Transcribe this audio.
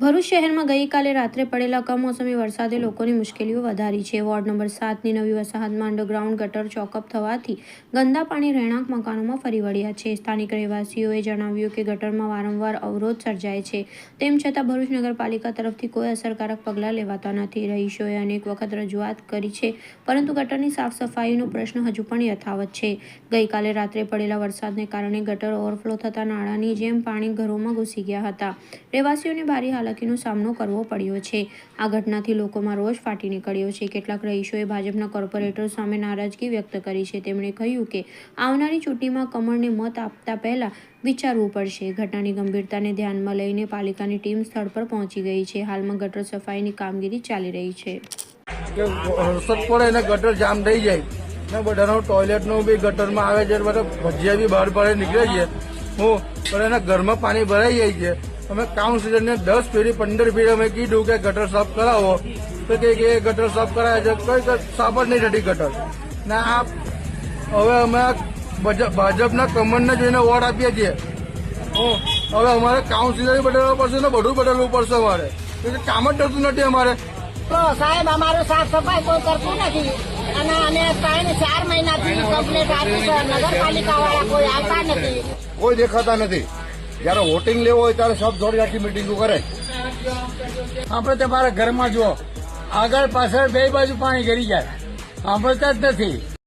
ભરૂચ શહેરમાં ગઈકાલે રાત્રે પડેલા કમોસમી વરસાદે લોકોની મુશ્કેલીઓ વધારી છે. વોર્ડ નંબર સાતની નવી વસાહતમાં અંડરગ્રાઉન્ડ ગટર ચોકઅપ થવાથી ગંદા પાણી રહેણાંક મકાનોમાં ફરી વળ્યા છે. સ્થાનિક રહેવાસીઓએ જણાવ્યું કે ગટરમાં વારંવાર અવરોધ સર્જાય છે. તેમ છતાં ભરૂચ નગરપાલિકા તરફથી કોઈ અસરકારક પગલાં લેવાતા નથી. રહીશોએ અનેક વખત રજૂઆત કરી છે, પરંતુ ગટરની સાફ સફાઈનો પ્રશ્ન હજુ પણ યથાવત છે. ગઈકાલે રાત્રે પડેલા વરસાદને કારણે ગટર ઓવરફ્લો થતા નાળાની જેમ પાણી ઘરોમાં ઘૂસી ગયા હતા. રહેવાસીઓને ભારે હાલાકીનો સામનો કરવો પડ્યો છે. આ ઘટનાથી લોકોમાં રોષ ફાટી નીકળ્યો છે. કેટલાક રહીશોએ ભાજપના કોર્પોરેટર સામે નારાજગી વ્યક્ત કરી છે. તેમણે કહ્યું કે આવનારી ચૂંટણીમાં કમળને મત આપતા પહેલા વિચારવું પડશે. ઘટનાની ગંભીરતાને ધ્યાનમાં લઈને પાલિકાની ટીમ સ્થળ પર પહોંચી ગઈ છે. હાલમાં ગટર સફાઈની કામગીરી ચાલી રહી છે. ગટરમાં ભજીયા બી બહાર પડે નીકળે છે. હું પણ એના ઘરમાં પાણી ભરાઈ જાય છે. અમે કાઉન્સિલરને દસ ફેરી પંદર ફેરી અમે કીધું કે ગટર સાફ કરાવો. તો કે કે ગટર સાફ કરાવે છે કઈ સાફ જ નહીં થતી ગટર. ને આ હવે અમે ભાજપના કમંડને જોઈને વોટ આપીએ છીએ. હું હવે અમારે કાઉન્સિલર બદલવું પડશે ને બધું બદલવું પડશે અમારે. કેમ કામ જ થતું નથી અમારે. તો સાહેબ અમારું સાફ સફાઈ કોઈ કરતું નથી. અને અમે ત્રણ ચાર મહિનાથી કમ્પ્લેટ આપી છે નગરપાલિકા વાળા કોઈ આવતા નથી. કોઈ દેખાતા નથી. જયારે વોટિંગ લેવો હોય ત્યારે સબ જોડી આખી મિટિંગો કરે. આપણે તમારા ઘરમાં જુઓ. આગળ પાછળ બે બાજુ પાણી ગરી જાય. સાંભળતા જ નથી.